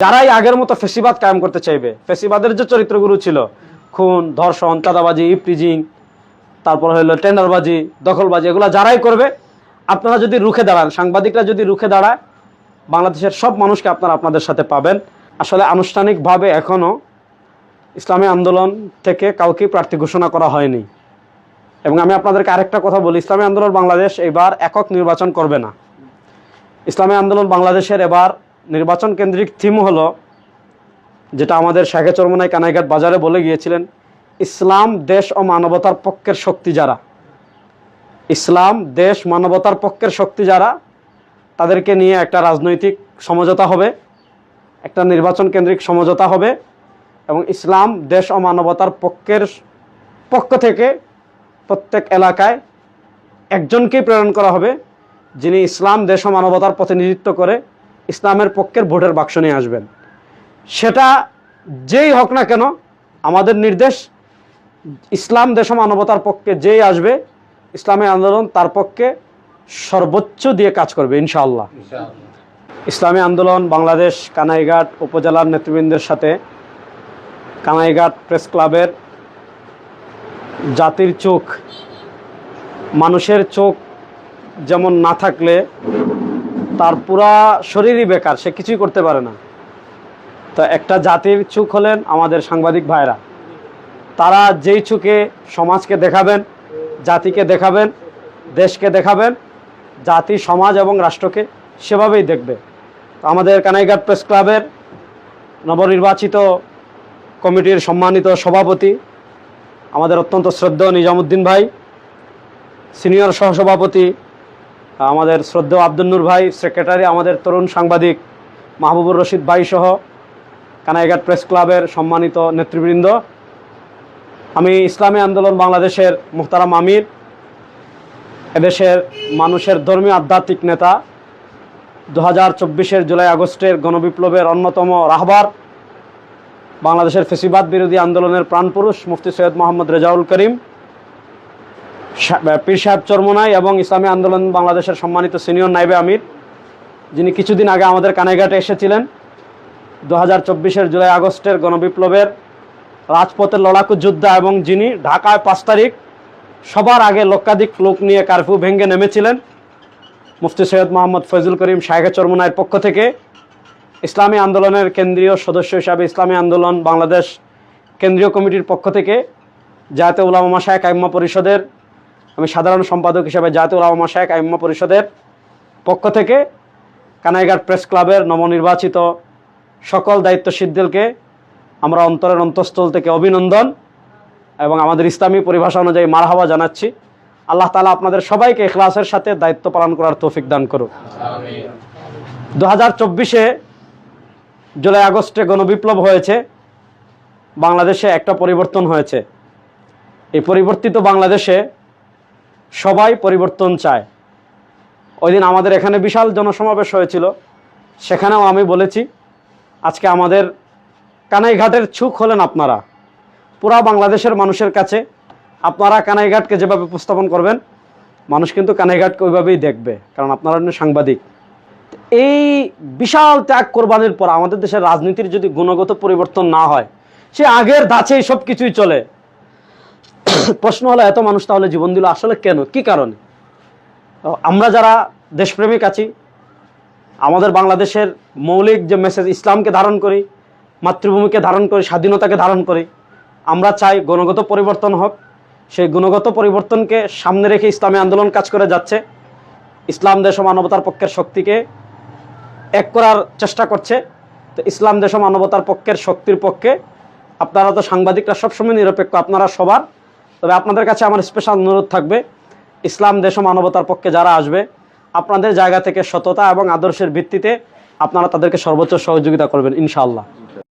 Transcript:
যারাই আগের মতো ফেসিবাদ কায়েম করতে চাইবে, ফেসিবাদের যে চরিত্রগুলো ছিল, খুন, ধর্ষণ, চাঁদাবাজি ইপ্রিজিং তারপর হলো টেন্ডারবাজি, দখলবাজি, এগুলো যারাই করবে, আপনারা যদি রুখে দাঁড়ান, সাংবাদিকরা যদি রুখে দাঁড়ায়, বাংলাদেশের সব মানুষকে আপনারা আপনাদের সাথে পাবেন। আসলে আনুষ্ঠানিকভাবে এখনও ইসলামী আন্দোলন থেকে কাউকে প্রার্থী ঘোষণা করা হয়নি। এবং আমি আপনাদেরকে আরেকটা কথা বলি, ইসলামী আন্দোলন বাংলাদেশ এবার একক নির্বাচন করবে না। ইসলামী আন্দোলন বাংলাদেশের এবার নির্বাচন কেন্দ্রিক থিম হলো, যেটা আমাদের শাখে চরমনাই কানাইঘাট বাজারে বলে গিয়েছিলেন, ইসলাম, দেশ ও মানবতার পক্ষের শক্তি যারা। ইসলাম, দেশ, মানবতার পক্ষের শক্তি যারা, তাদেরকে নিয়ে একটা রাজনৈতিক সমঝোতা হবে, একটা নির্বাচন কেন্দ্রিক সমঝোতা হবে, এবং ইসলাম, দেশ ও মানবতার পক্ষের পক্ষ থেকে প্রত্যেক এলাকায় একজনকেই প্রেরণ করা হবে, যিনি ইসলাম, দেশ ও মানবতার প্রতিনিধিত্ব করে ইসলামের পক্ষের ভোটের বাক্স নিয়ে আসবেন। সেটা যেই হোক না কেন, আমাদের নির্দেশ, ইসলাম দেশ মানবতার পক্ষে যেই আসবে, ইসলামী আন্দোলন তার পক্ষে সর্বোচ্চ দিয়ে কাজ করবে, ইনশাআল্লাহ। ইসলামী আন্দোলন বাংলাদেশ কানাইঘাট উপজেলার নেতৃবৃন্দের সাথে কানাইঘাট প্রেস ক্লাবের জাতির চোখ, মানুষের চোখ যেমন না থাকলে তার পুরা শরীরই বেকার, সে কিছুই করতে পারে না। তো একটা জাতির চোখ হলেন আমাদের সাংবাদিক ভাইরা। তারা যেই চোখে সমাজকে দেখাবেন, জাতিকে দেখাবেন, দেশকে দেখাবেন, জাতি, সমাজ এবং রাষ্ট্রকে সেভাবেই দেখবে। আমাদের কানাইঘাট প্রেস ক্লাবের নবনির্বাচিত কমিটির সম্মানিত সভাপতি, আমাদের অত্যন্ত শ্রদ্ধেয় নিজামুদ্দিন ভাই, সিনিয়র সহসভাপতি আমাদের শ্রদ্ধেয় আব্দুল নূর ভাই সেক্রেটারি আমাদের তরুণ সাংবাদিক মাহবুবুর রশিদ ভাই সহ কানাইঘাট প্রেস ক্লাবের সম্মানিত নেতৃবৃন্দ। আমি ইসলামী আন্দোলন বাংলাদেশের মুহতারাম আমির, এদেশের মানুষের ধর্মীয় আধ্যাত্মিক নেতা। দু হাজার চব্বিশের জুলাই আগস্টের গণবিপ্লবের অন্যতম রাহবার, বাংলাদেশের ফেসিবাদ বিরোধী আন্দোলনের প্রাণপুরুষ মুফতি সৈয়দ মোহাম্মদ রেজাউল করিম পীর সাহেব চরমনাই এবং ইসলামী আন্দোলন বাংলাদেশের সম্মানিত সিনিয়র নাইবে আমির, যিনি কিছুদিন আগে আমাদের কানাইঘাটে এসেছিলেন, দু হাজার জুলাই আগস্টের গণবিপ্লবের রাজপথের লড়াকু যোদ্ধা এবং যিনি ঢাকায় পাঁচ তারিখ সবার আগে লক্ষাধিক লোক নিয়ে কারফিউ ভেঙে নেমেছিলেন, মুফতি সৈয়দ মোহাম্মদ ফয়জুল করিম শাহেখা চরমনায়ের পক্ষ থেকে। ইসলামী আন্দোলনের কেন্দ্রীয় সদস্য হিসাবে ইসলামী আন্দোলন বাংলাদেশ কেন্দ্রীয় কমিটির পক্ষ থেকে জাতীয় উলামা শাহেক আইম্মা পরিষদের আমি সাধারণ সম্পাদক হিসাবে জাতীয় উলামা শাহেক আইম্মা পরিষদের পক্ষ থেকে কানাইঘাট প্রেস ক্লাবের নবনির্বাচিত সকল দায়িত্বশীলদেরকে আমরা অন্তরের অন্তঃস্থল থেকে অভিনন্দন এবং আমাদের ইসলামী পরিভাষা অনুযায়ী মারহাবা জানাচ্ছি। আল্লাহ তালা আপনাদের সবাইকে ইখলাসের সাথে দায়িত্ব পালন করার তৌফিক দান করুক। দু হাজার চব্বিশে জুলাই আগস্টে গণবিপ্লব হয়েছে। বাংলাদেশে একটা পরিবর্তন হয়েছে। এই পরিবর্তিত বাংলাদেশে সবাই পরিবর্তন চায়। ওই দিন আমাদের এখানে বিশাল জনসমাবেশ হয়েছিল। সেখানেও আমি বলেছি, আজকে আমাদের কানাইঘাটের ছুক হলেন আপনারা। পুরা বাংলাদেশের মানুষের কাছে আপনারা কানাইঘাটকে যেভাবে উপস্থাপন করবেন, মানুষ কিন্তু কানাইঘাটকে ওইভাবেই দেখবে, কারণ আপনারা সাংবাদিক। এই বিশাল ত্যাগ কোরবানির পর আমাদের দেশের রাজনীতির যদি গুণগত পরিবর্তন না হয়, সে আগের ধাঁচেই সব কিছুই চলে। প্রশ্ন হলো, এত মানুষ তাহলে জীবন দিল আসলে কেন? কি কারণে? আমরা যারা দেশপ্রেমিক আছি, আমাদের বাংলাদেশের মৌলিক যে মেসেজ ইসলামকে ধারণ করি, মাতৃভূমিকে ধারণ করি, স্বাধীনতাকে ধারণ করি, আমরা চাই গুণগত পরিবর্তন হোক। সেই গুণগত পরিবর্তনকে সামনে রেখে ইসলামী আন্দোলন কাজ করে যাচ্ছে। ইসলাম দেশ ও মানবতার পক্ষের শক্তিকে এক করার চেষ্টা করছে। তো ইসলাম দেশ ও মানবতার পক্ষের শক্তির পক্ষে আপনারা তো সাংবাদিকরা সবসময় নিরপেক্ষ, আপনারা সবার তবে আপনাদের কাছে আমার স্পেশাল অনুরোধ থাকবে, ইসলাম, দেশ মানবতার পক্ষে যারা আসবে, আপনাদের জায়গা থেকে সততা এবং আদর্শের ভিত্তিতে আপনারা তাদেরকে সর্বোচ্চ সহযোগিতা করবেন, ইনশাআল্লাহ।